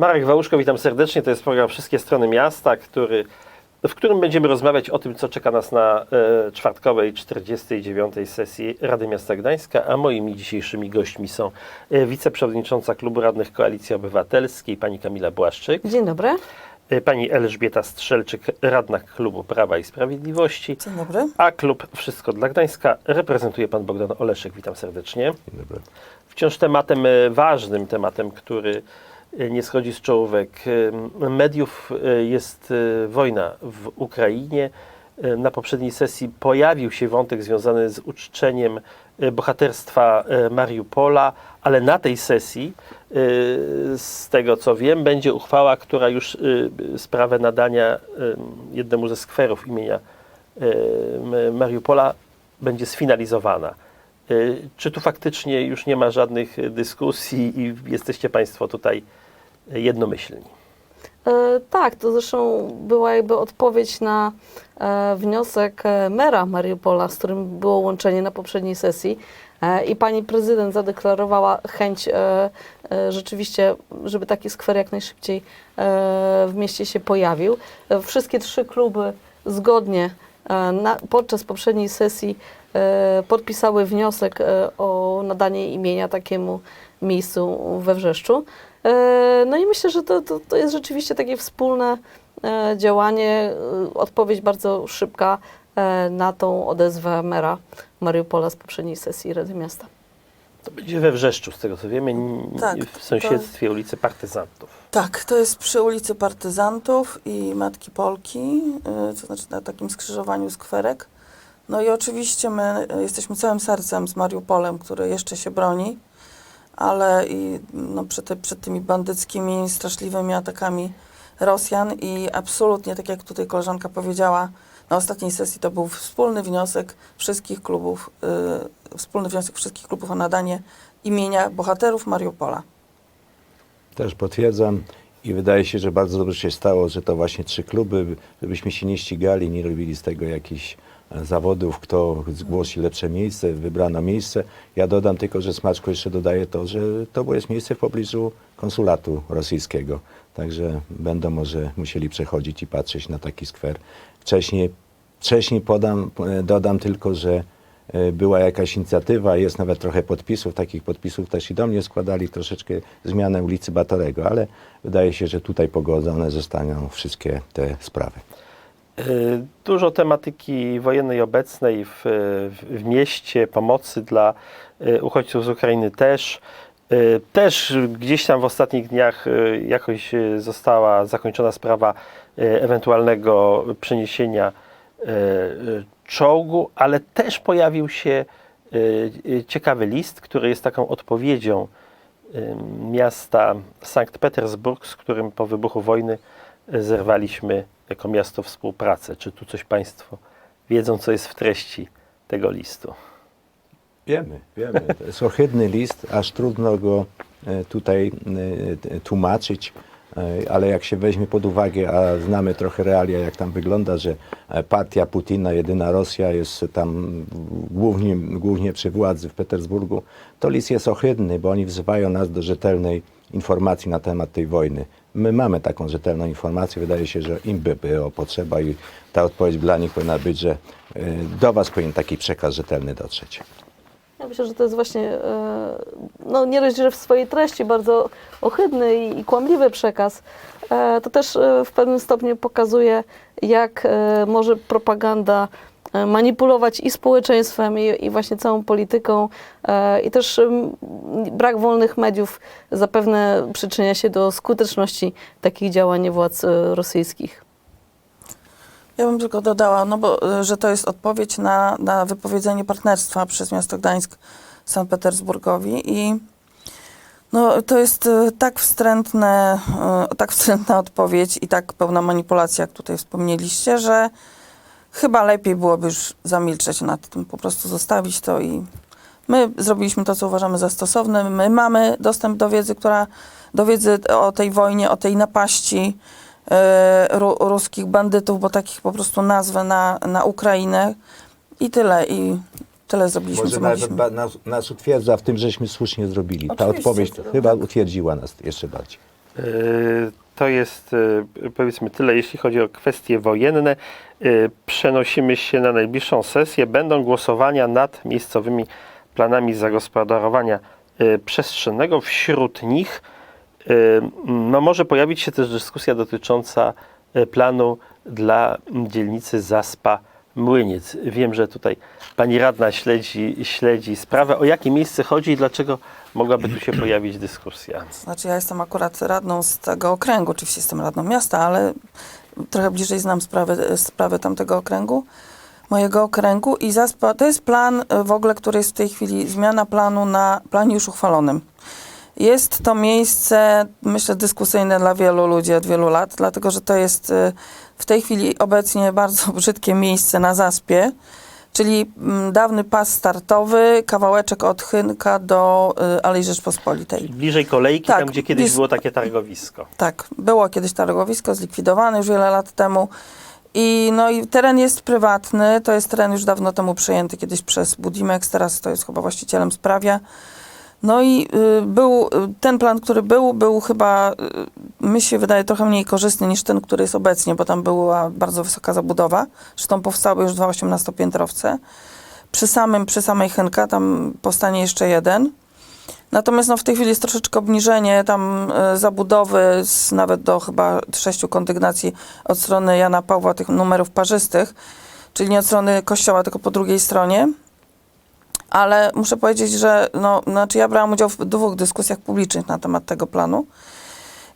Marek Wałuszko, witam serdecznie. To jest program Wszystkie Strony Miasta, który, w którym będziemy rozmawiać o tym, co czeka nas na e, czwartkowej 49. sesji Rady Miasta Gdańska, a moimi dzisiejszymi gośćmi są e, wiceprzewodnicząca Klubu Radnych Koalicji Obywatelskiej, pani Kamila Błaszczyk, Dzień dobry. e, pani Elżbieta Strzelczyk, radna Klubu Prawa i Sprawiedliwości, Dzień dobry. a klub Wszystko dla Gdańska reprezentuje pan Bogdan Oleszek. Witam serdecznie. Dzień dobry. Wciąż tematem e, ważnym, tematem, który nie schodzi z czołówek mediów, e, jest e, wojna w Ukrainie. E, Na poprzedniej sesji pojawił się wątek związany z uczczeniem bohaterstwa Mariupola, ale na tej sesji, z tego co wiem, będzie uchwała, która już sprawę nadania jednemu ze skwerów imienia Mariupola będzie sfinalizowana. Czy tu faktycznie już nie ma żadnych dyskusji i jesteście Państwo tutaj jednomyślni? E, tak, to zresztą była jakby odpowiedź na e, wniosek e, mera Mariupola, z którym było łączenie na poprzedniej sesji. E, I pani prezydent zadeklarowała chęć e, e, rzeczywiście, żeby taki skwer jak najszybciej e, w mieście się pojawił. E, wszystkie trzy kluby zgodnie e, na, podczas poprzedniej sesji e, podpisały wniosek e, o nadanie imienia takiemu miejscu we Wrzeszczu. E, No i myślę, że to, to, to jest rzeczywiście takie wspólne e, działanie, e, odpowiedź bardzo szybka na tą odezwę mera Mariupola z poprzedniej sesji Rady Miasta. To będzie we Wrzeszczu, z tego co wiemy, Tak, w sąsiedztwie ulicy Partyzantów. Tak, to jest przy ulicy Partyzantów i Matki Polki, to znaczy na takim skrzyżowaniu skwerek. No i oczywiście my jesteśmy całym sercem z Mariupolem, który jeszcze się broni, ale i no, przed, przed tymi bandyckimi, straszliwymi atakami Rosjan i absolutnie, tak jak tutaj koleżanka powiedziała, na ostatniej sesji to był wspólny wniosek wszystkich klubów, y, wspólny wniosek wszystkich klubów o nadanie imienia bohaterów Mariupola. Też potwierdzam i wydaje się, że bardzo dobrze się stało, że to właśnie trzy kluby, żebyśmy się nie ścigali, nie robili z tego jakichś zawodów, kto zgłosi lepsze miejsce, wybrano miejsce. Ja dodam tylko, że Smaczko jeszcze dodaje to, że to jest miejsce w pobliżu konsulatu rosyjskiego. Także będą może musieli przechodzić i patrzeć na taki skwer. Wcześniej, wcześniej podam, e, dodam tylko, że e, była jakaś inicjatywa, jest nawet trochę podpisów, takich podpisów też i do mnie składali troszeczkę zmianę ulicy Batorego, ale wydaje się, że tutaj pogodzone zostaną wszystkie te sprawy. Y, Dużo tematyki wojennej obecnej w, w, w mieście, pomocy dla y, uchodźców z Ukrainy też. Y, Też gdzieś tam w ostatnich dniach y, jakoś y, została zakończona sprawa y, ewentualnego przeniesienia y, y, czołgu, ale też pojawił się y, y, ciekawy list, który jest taką odpowiedzią y, miasta Sankt Petersburg, z którym po wybuchu wojny y, zerwaliśmy jako miasto współpracę. Czy tu coś Państwo wiedzą, co jest w treści tego listu? Wiemy, wiemy. To jest ohydny list, aż trudno go e, tutaj e, e, tłumaczyć, ale jak się weźmie pod uwagę, a znamy trochę realia, jak tam wygląda, że e, partia Putina, jedyna Rosja jest tam głównie, głównie przy władzy w Petersburgu, to list jest ohydny, bo oni wzywają nas do rzetelnej informacji na temat tej wojny. My mamy taką rzetelną informację, wydaje się, że im by było potrzeba i ta odpowiedź dla nich powinna być, że e, do Was powinien taki przekaz rzetelny dotrzeć. Ja myślę, że to jest właśnie, e, no nie dość, że w swojej treści bardzo ohydny i, kłamliwy przekaz, e, to też e, w pewnym stopniu pokazuje, jak może propaganda manipulować i społeczeństwem, i, właśnie całą polityką. I też brak wolnych mediów zapewne przyczynia się do skuteczności takich działań władz rosyjskich. Ja bym tylko dodała, no bo, y, że to jest odpowiedź na, na wypowiedzenie partnerstwa przez miasto Gdańsk Sankt Petersburgowi i no, to jest y, tak wstrętne, y, tak wstrętna odpowiedź i tak pełna manipulacja, jak tutaj wspomnieliście, że chyba lepiej byłoby już zamilczeć nad tym, po prostu zostawić to i my zrobiliśmy to, co uważamy za stosowne. My mamy dostęp do wiedzy, która, do wiedzy o tej wojnie, o tej napaści, ruskich bandytów, bo takich po prostu nazwę na, na Ukrainę i tyle. I tyle zrobiliśmy, Może co nawet nas, nas utwierdza w tym, żeśmy słusznie zrobili. Ta Oczywiście, odpowiedź to- chyba tak. utwierdziła nas jeszcze bardziej. Y, To jest y, powiedzmy tyle, jeśli chodzi o kwestie wojenne. Przenosimy się na najbliższą sesję. Będą głosowania nad miejscowymi planami zagospodarowania przestrzennego. Wśród nich no, może pojawić się też dyskusja dotycząca y, planu dla dzielnicy Zaspa Młyniec. Wiem, że tutaj pani radna śledzi, śledzi sprawę. O jakie miejsce chodzi i dlaczego mogłaby tu się pojawić dyskusja? Znaczy ja jestem akurat radną z tego okręgu, oczywiście jestem radną miasta, ale trochę bliżej znam sprawę, sprawę tamtego okręgu, mojego okręgu i zaspa, to jest plan e, w ogóle, który jest w tej chwili zmiana planu na planie już uchwalonym. Jest to miejsce, myślę, dyskusyjne dla wielu ludzi od wielu lat, dlatego że to jest e, w tej chwili obecnie bardzo brzydkie miejsce na zaspie, czyli mm, dawny pas startowy, kawałeczek od Chynka do y, Alei Rzeczpospolitej. Bliżej kolejki, Tak, tam gdzie kiedyś jest- było takie targowisko. Tak, było kiedyś targowisko zlikwidowane już wiele lat temu. I, no i teren jest prywatny, to jest teren już dawno temu przejęty kiedyś przez Budimex, teraz to jest chyba właścicielem sprawia. No i y, był, y, ten plan, który był, był chyba, y, mi się wydaje, trochę mniej korzystny niż ten, który jest obecnie, bo tam była bardzo wysoka zabudowa. Zresztą powstały już dwa 18-piętrowce. Przy, samym, przy samej Chynka tam powstanie jeszcze jeden. Natomiast no, w tej chwili jest troszeczkę obniżenie tam zabudowy z nawet do chyba sześciu kondygnacji od strony Jana Pawła, tych numerów parzystych, czyli nie od strony kościoła, tylko po drugiej stronie. Ale muszę powiedzieć, że no, znaczy ja brałam udział w dwóch dyskusjach publicznych na temat tego planu.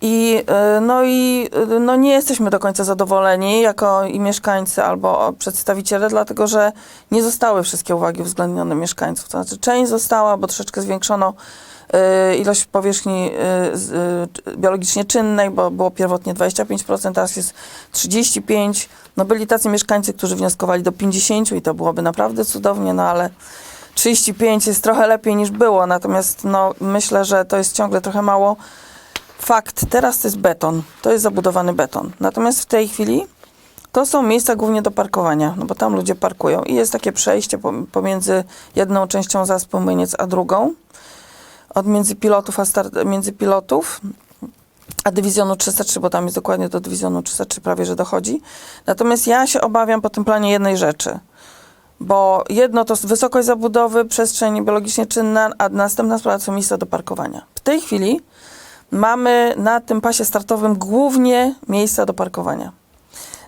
I, e, no i e, no nie jesteśmy do końca zadowoleni jako i mieszkańcy albo przedstawiciele, dlatego że nie zostały wszystkie uwagi uwzględnione mieszkańców. To znaczy część została, bo troszeczkę zwiększono e, ilość powierzchni z, e, biologicznie czynnej, bo było pierwotnie 25%, teraz jest 35%. No byli tacy mieszkańcy, którzy wnioskowali do 50% i to byłoby naprawdę cudownie, no ale 35 jest trochę lepiej niż było, natomiast no, myślę, że to jest ciągle trochę mało. Fakt, teraz to jest beton, to jest zabudowany beton. Natomiast w tej chwili to są miejsca głównie do parkowania, no bo tam ludzie parkują i jest takie przejście pom- pomiędzy jedną częścią zaspy Młyniec a drugą, od między pilotów a między pilotów a dywizjonu 303, bo tam jest dokładnie do dywizjonu 303 prawie, że dochodzi. Natomiast ja się obawiam po tym planie jednej rzeczy, bo jedno to wysokość zabudowy, przestrzeń biologicznie czynna, a następna sprawa to miejsca do parkowania. W tej chwili mamy na tym pasie startowym głównie miejsca do parkowania.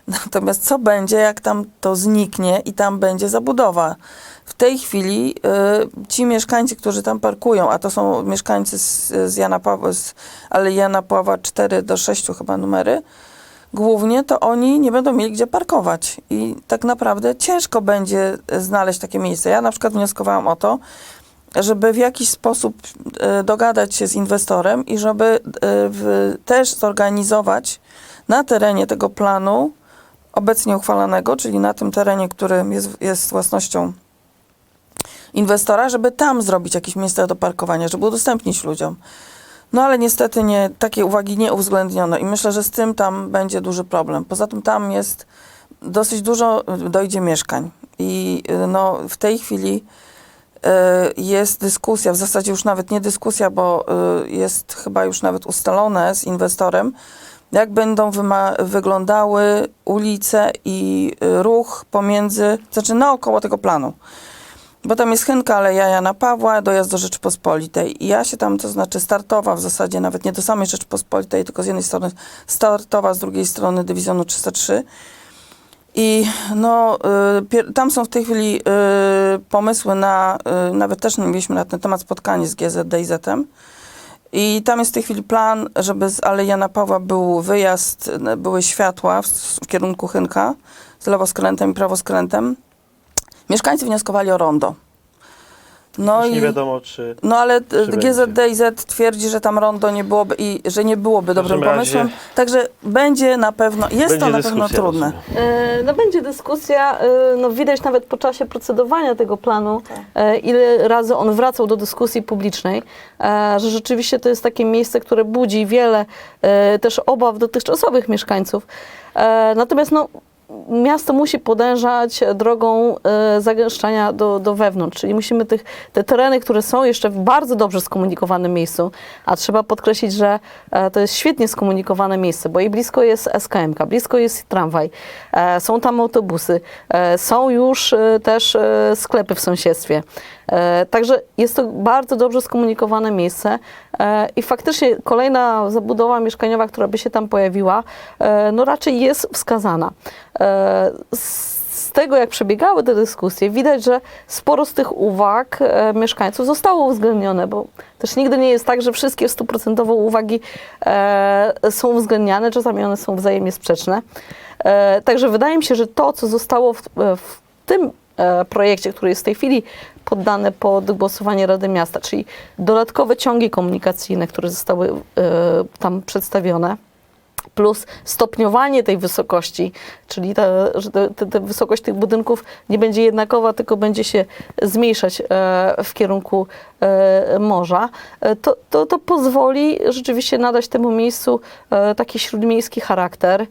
Natomiast co będzie, jak tam to zniknie i tam będzie zabudowa? W tej chwili y, ci mieszkańcy, którzy tam parkują, a to są mieszkańcy z, z Jana Pawła, z Alei Jana Pawła 4 do 6 chyba numery, głównie to oni nie będą mieli gdzie parkować. I tak naprawdę ciężko będzie znaleźć takie miejsce. Ja na przykład wnioskowałam o to, żeby w jakiś sposób e, dogadać się z inwestorem i żeby e, też zorganizować na terenie tego planu obecnie uchwalanego, czyli na tym terenie, który jest, jest własnością inwestora, żeby tam zrobić jakieś miejsce do parkowania, żeby udostępnić ludziom. No ale niestety nie, takie uwagi nie uwzględniono i myślę, że z tym tam będzie duży problem. Poza tym tam jest dosyć dużo y, dojdzie mieszkań i y, no, w tej chwili y, jest dyskusja, w zasadzie już nawet nie dyskusja, bo jest chyba już nawet ustalone z inwestorem, jak będą wyglądały ulice i ruch pomiędzy, znaczy naokoło tego planu. Bo tam jest Chynka, Aleja Jana Pawła, dojazd do Rzeczypospolitej. I ja się tam, to znaczy startowa w zasadzie, nawet nie do samej Rzeczypospolitej, tylko z jednej strony startowa, z drugiej strony dywizjonu 303. I no, y, tam są w tej chwili y, pomysły na, y, nawet też mieliśmy na ten temat spotkanie z GZDZ-em. I tam jest w tej chwili plan, żeby z Alei Jana Pawła był wyjazd, były światła w, w kierunku Chynka z lewoskrętem i prawoskrętem. Mieszkańcy wnioskowali o rondo. No Już i nie wiadomo, czy... no ale Czy t- GZDZ twierdzi, że tam rondo nie byłoby i że nie byłoby dobrym razie- pomysłem. Także będzie na pewno, jest Będzie to na pewno trudne. E, No będzie dyskusja, e, no widać nawet po czasie procedowania tego planu, Tak. e, ile razy on wracał do dyskusji publicznej, e, że rzeczywiście to jest takie miejsce, które budzi wiele e, też obaw dotychczasowych mieszkańców. E, Natomiast no, miasto musi podążać drogą e, zagęszczania do, do wewnątrz, czyli musimy tych, te tereny, które są jeszcze w bardzo dobrze skomunikowanym miejscu, a trzeba podkreślić, że e, to jest świetnie skomunikowane miejsce, bo i blisko jest SKM-ka, blisko jest tramwaj, e, są tam autobusy, są już też sklepy w sąsiedztwie. E, Także jest to bardzo dobrze skomunikowane miejsce e, i faktycznie kolejna zabudowa mieszkaniowa, która by się tam pojawiła, e, no raczej jest wskazana. Z tego, jak przebiegały te dyskusje, widać, że sporo z tych uwag mieszkańców zostało uwzględnione, bo też nigdy nie jest tak, że wszystkie stuprocentowo uwagi są uwzględniane, czasami one są wzajemnie sprzeczne. Także wydaje mi się, że to, co zostało w, w tym projekcie, który jest w tej chwili poddany pod głosowanie Rady Miasta, czyli dodatkowe ciągi komunikacyjne, które zostały e, tam przedstawione, plus stopniowanie tej wysokości, czyli ta, że te, te, te wysokość tych budynków nie będzie jednakowa, tylko będzie się zmniejszać e, w kierunku e, morza, to, to, to pozwoli rzeczywiście nadać temu miejscu taki śródmiejski charakter.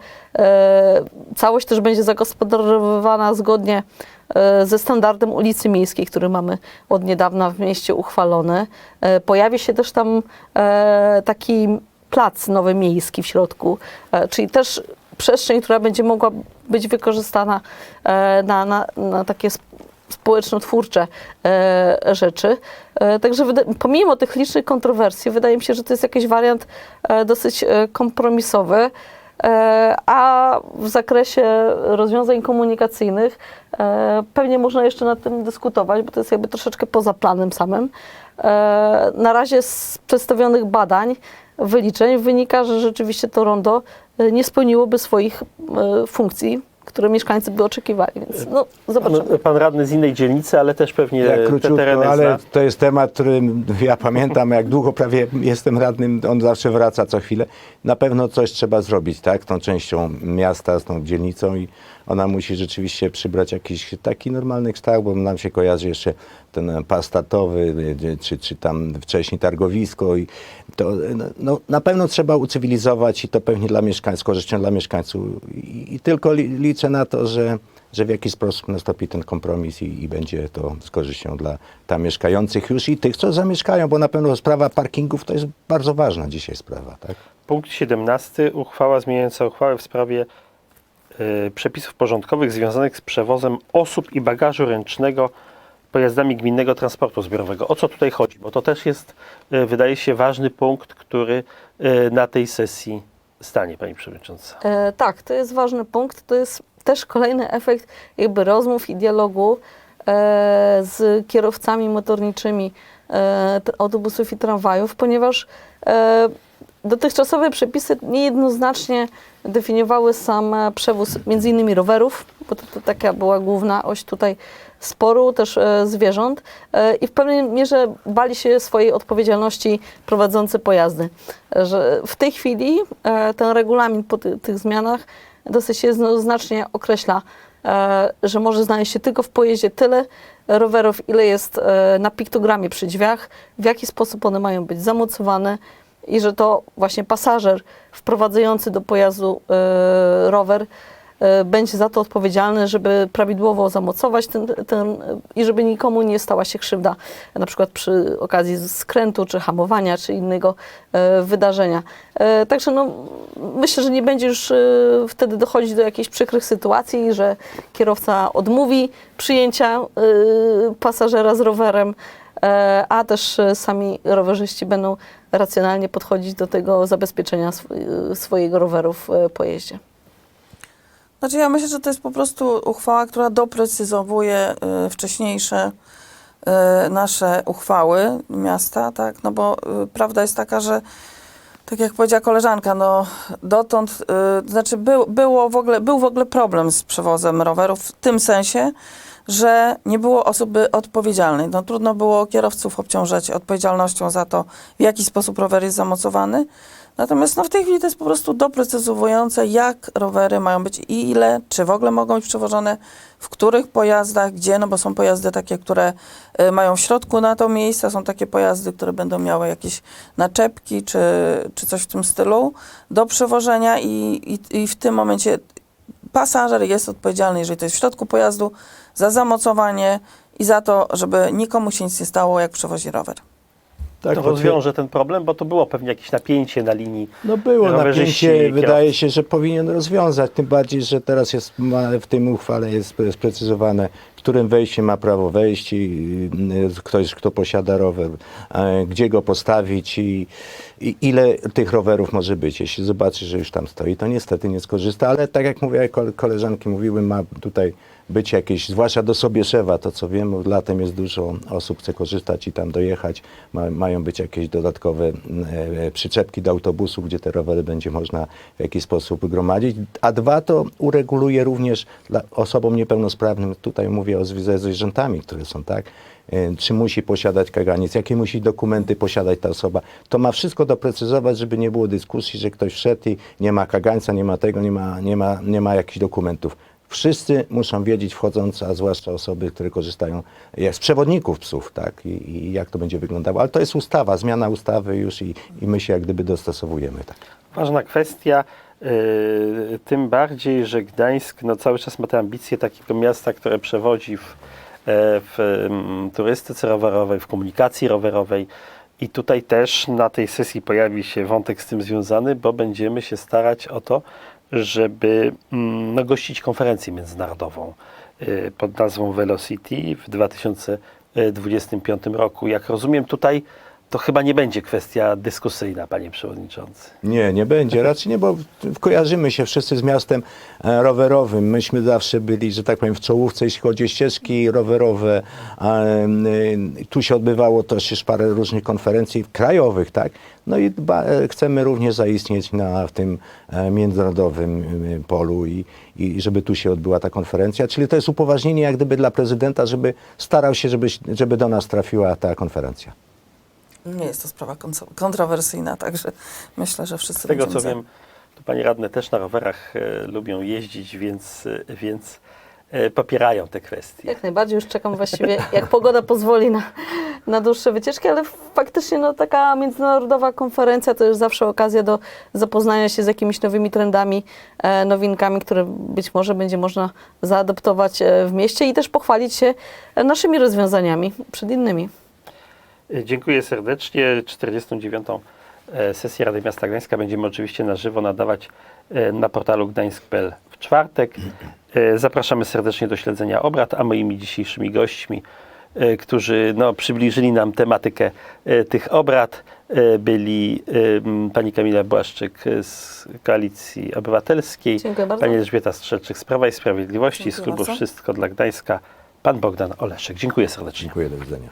Całość też będzie zagospodarowywana zgodnie ze standardem ulicy Miejskiej, który mamy od niedawna w mieście uchwalony. E, Pojawi się też tam e, taki plac nowy miejski w środku, e, czyli też przestrzeń, która będzie mogła być wykorzystana e, na, na, na takie sp- społeczno-twórcze e, rzeczy. E, Także pomimo tych licznych kontrowersji, wydaje mi się, że to jest jakiś wariant e, dosyć e, kompromisowy. E, A w zakresie rozwiązań komunikacyjnych e, pewnie można jeszcze nad tym dyskutować, bo to jest jakby troszeczkę poza planem samym. E, Na razie z przedstawionych badań, wyliczeń wynika, że rzeczywiście to rondo nie spełniłoby swoich funkcji, które mieszkańcy by oczekiwali, więc no, zobaczymy. Pan, pan radny z innej dzielnicy, ale też pewnie Jak te króciutko, tereny ale zna. to jest temat, który ja pamiętam, jak długo prawie jestem radnym, on zawsze wraca co chwilę. Na pewno coś trzeba zrobić, tak, z tą częścią miasta, z tą dzielnicą i ona musi rzeczywiście przybrać jakiś taki normalny kształt, bo nam się kojarzy jeszcze ten pas startowy, y, czy, czy tam wcześniej targowisko i to no, no, na pewno trzeba ucywilizować i to pewnie dla mieszkańców, z korzyścią dla mieszkańców i, i tylko li, liczę na to, że że w jakiś sposób nastąpi ten kompromis i, i będzie to z korzyścią dla tam mieszkających już i tych, co zamieszkają, bo na pewno sprawa parkingów to jest bardzo ważna dzisiaj sprawa, tak? Punkt 17. Uchwała zmieniająca uchwałę w sprawie y, przepisów porządkowych związanych z przewozem osób i bagażu ręcznego pojazdami gminnego transportu zbiorowego. O co tutaj chodzi? Bo to też jest, y, wydaje się, ważny punkt, który y, na tej sesji stanie, Pani Przewodnicząca. E, tak, to jest ważny punkt. To jest też kolejny efekt jakby rozmów i dialogu e, z kierowcami motorniczymi e, autobusów i tramwajów, ponieważ e, dotychczasowe przepisy niejednoznacznie definiowały sam przewóz między innymi rowerów, bo to, to taka była główna oś tutaj sporu, też e, zwierząt e, i w pewnej mierze bali się swojej odpowiedzialności prowadzący pojazdy. Że w tej chwili e, ten regulamin po ty, tych zmianach dosyć jednoznacznie określa, e, że może znaleźć się tylko w pojeździe tyle rowerów, ile jest e, na piktogramie przy drzwiach, w jaki sposób one mają być zamocowane i że to właśnie pasażer wprowadzający do pojazdu e, rower e, będzie za to odpowiedzialny, żeby prawidłowo zamocować ten, ten i żeby nikomu nie stała się krzywda, na przykład przy okazji skrętu, czy hamowania, czy innego e, wydarzenia. E, Także no, myślę, że nie będzie już e, wtedy dochodzić do jakichś przykrych sytuacji, że kierowca odmówi przyjęcia e, pasażera z rowerem, a też sami rowerzyści będą racjonalnie podchodzić do tego zabezpieczenia sw- swojego roweru w e, pojeździe. Znaczy ja myślę, że to jest po prostu uchwała, która doprecyzowuje y, wcześniejsze y, nasze uchwały miasta, tak? No bo y, prawda jest taka, że tak jak powiedziała koleżanka, no dotąd, y, znaczy był, było w ogóle, był w ogóle problem z przewozem rowerów w tym sensie, że nie było osoby odpowiedzialnej. No trudno było kierowców obciążać odpowiedzialnością za to, w jaki sposób rower jest zamocowany. Natomiast no, w tej chwili to jest po prostu doprecyzowujące, jak rowery mają być i ile, czy w ogóle mogą być przewożone, w których pojazdach, gdzie, no bo są pojazdy takie, które y, mają w środku na to miejsce, są takie pojazdy, które będą miały jakieś naczepki, czy, czy coś w tym stylu do przewożenia i, i, i w tym momencie pasażer jest odpowiedzialny, jeżeli to jest w środku pojazdu, za zamocowanie i za to, żeby nikomu się nic nie stało, jak przewozi rower. Tak, to rozwiąże ten problem, bo to było pewnie jakieś napięcie na linii. No było napięcie, wydaje się, że powinien rozwiązać, tym bardziej, że teraz jest w tym uchwale jest sprecyzowane, którym wejściem ma prawo wejść i y, ktoś, kto posiada rower, e, gdzie go postawić i, i ile tych rowerów może być. Jeśli zobaczy, że już tam stoi, to niestety nie skorzysta, ale tak jak mówię, kole- koleżanki mówiły, ma tutaj być jakieś, zwłaszcza do Sobieszewa, to co wiem, latem jest dużo osób chce korzystać i tam dojechać. Ma, mają być jakieś dodatkowe e, przyczepki do autobusu, gdzie te rowery będzie można w jakiś sposób gromadzić. A dwa to ureguluje również dla osobom niepełnosprawnym, tutaj mówię o związku z zwierzętami, które są tak, e, czy musi posiadać kaganiec, jakie musi dokumenty posiadać ta osoba. To ma wszystko doprecyzować, żeby nie było dyskusji, że ktoś wszedł i nie ma kagańca, nie ma tego, nie ma, nie ma, nie ma jakichś dokumentów. Wszyscy muszą wiedzieć wchodząc, a zwłaszcza osoby, które korzystają jak z przewodników psów, tak? I, I jak to będzie wyglądało. Ale to jest ustawa, zmiana ustawy już i, i my się jak gdyby dostosowujemy. Tak. Ważna kwestia, tym bardziej, że Gdańsk no, cały czas ma te ambicje takiego miasta, które przewodzi w, e, w mm, turystyce rowerowej, w komunikacji rowerowej. I tutaj też na tej sesji pojawi się wątek z tym związany, bo będziemy się starać o to, żeby mm, no, gościć konferencję międzynarodową y, pod nazwą Velocity w 2025 roku. Jak rozumiem, tutaj to chyba nie będzie kwestia dyskusyjna, panie przewodniczący. Nie, nie będzie. Raczej nie, bo kojarzymy się wszyscy z miastem e, rowerowym. Myśmy zawsze byli, że tak powiem, w czołówce, jeśli chodzi o ścieżki rowerowe. E, tu się odbywało też już parę różnych konferencji krajowych, tak? No i dba, e, chcemy również zaistnieć na w tym międzynarodowym polu i, i żeby tu się odbyła ta konferencja. Czyli to jest upoważnienie jak gdyby dla prezydenta, żeby starał się, żeby, żeby do nas trafiła ta konferencja. Nie jest to sprawa kon- kontrowersyjna, także myślę, że wszyscy Z tego co za. wiem, to pani radne też na rowerach e, lubią jeździć, więc, e, więc e, popierają te kwestie. Jak najbardziej już czekam właściwie, jak pogoda pozwoli na, na dłuższe wycieczki, ale faktycznie no, taka międzynarodowa konferencja to jest zawsze okazja do zapoznania się z jakimiś nowymi trendami, e, nowinkami, które być może będzie można zaadoptować e, w mieście i też pochwalić się e, naszymi rozwiązaniami przed innymi. Dziękuję serdecznie. 49. e, sesję Rady Miasta Gdańska będziemy oczywiście na żywo nadawać e, na portalu gdańsk.pl w czwartek. E, Zapraszamy serdecznie do śledzenia obrad, a moimi dzisiejszymi gośćmi, którzy no, przybliżyli nam tematykę tych obrad, byli pani Kamila Błaszczyk z Koalicji Obywatelskiej, pani Elżbieta Strzelczyk z Prawa i Sprawiedliwości, z Dziękuję klubu bardzo. Wszystko dla Gdańska, pan Bogdan Oleszek. Dziękuję serdecznie. Dziękuję, do widzenia.